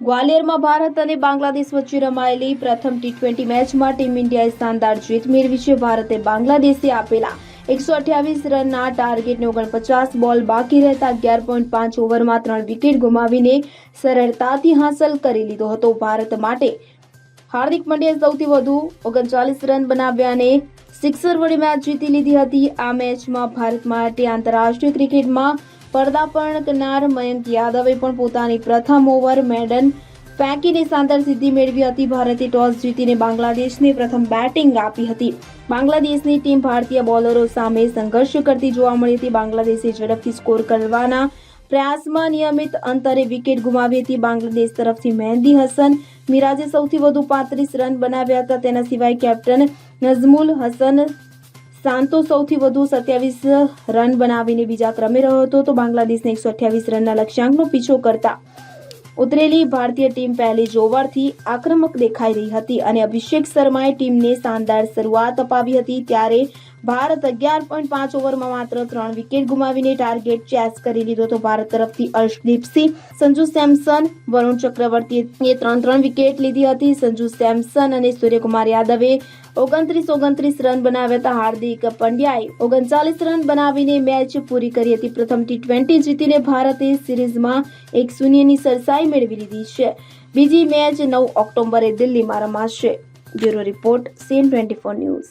ગ્વાલિયરમાં ભારત અને બાંગ્લાદેશ વચ્ચે રમાયેલી પ્રથમ ટી ટ્વેન્ટી મેચમાં ટીમ ઇન્ડિયાએ શાનદાર જીત મેળવી છે. ભારતે બાંગ્લાદેશે આપેલા એકસો અઠ્યાવીસ રનના ટાર્ગેટને ઓગણપચાસ બોલ બાકી રહેતા અગિયાર પોઈન્ટ પાંચ ઓવરમાં ત્રણ વિકેટ ગુમાવીને સરળતાથી હાંસલ કરી લીધો હતો. ભારત માટે હાર્દિક પંડ્યાએ સૌથી વધુ ઓગણચાલીસ રન બનાવ્યા અને સિક્સર વડે મેચ જીતી લીધી હતી. આ મેચમાં ભારત માટે આંતરરાષ્ટ્રીય ક્રિકેટમાં પર્દાપણ કરનાર મયંક યાદવે પણ પોતાની પ્રથમ ઓવર મેડન ફેંકીને શાનદાર સિદ્ધિ મેળવી હતી. ભારતે ટોસ જીતીને બાંગ્લાદેશને પ્રથમ બેટિંગ આપી હતી. બાંગ્લાદેશની ટીમ ભારતીય બોલરો સામે સંઘર્ષ કરતી જોવા મળી હતી. બાંગ્લાદેશે ઝડપથી સ્કોર કરવાના પ્રયાસમાં નિયમિત અંતરે વિકેટ ગુમાવી હતી. બાંગ્લાદેશ તરફથી મહેંદી હસન મિરાજે સૌથી વધુ પાંત્રીસ રન બનાવ્યા હતા. તેના સિવાય કેપ્ટન નઝમુલ હસન સાંતો સૌથી વધુ સત્યાવીસ રન બનાવીને બીજા ક્રમે રહ્યો હતો, તો બાંગ્લાદેશને એકસો અઠ્યાવીસ રનના લક્ષ્યાંકનો પીછો કરતા. ઉતરેલી ભારતીય ટીમ પહેલી જ ઓવરથી આક્રમક દેખાઈ રહી હતી અને અભિષેક શર્માએ ટીમને શાનદાર શરૂઆત અપાવી હતી, ત્યારે ભારત અગિયાર પોઈન્ટ પાંચ ઓવરમાં માત્ર ત્રણ વિકેટ ગુમાવીને ટાર્ગેટ ચેસ કરી લીધો તો ભારત તરફથી અર્શદીપસિંહ સંજુ સેમસન, વરુણ ચક્રવર્તીએ ત્રણ ત્રણ વિકેટ લીધી હતી. સંજુ સેમસન અને સૂર્યકુમાર યાદવે ઓગણત્રીસ ઓગણત્રીસ રન બનાવ્યા હતા. હાર્દિક પંડ્યાએ ઓગણચાલીસ રન બનાવીને મેચ પૂરી કરી હતી. પ્રથમ ટી ટ્વેન્ટી જીતીને ભારતે સિરીઝમાં એક શૂન્યની સરસાઈ મેળવી લીધી છે. બીજી મેચ નવ ઓક્ટોબરે દિલ્હીમાં રમાશે. Bureau report, CN twenty four news.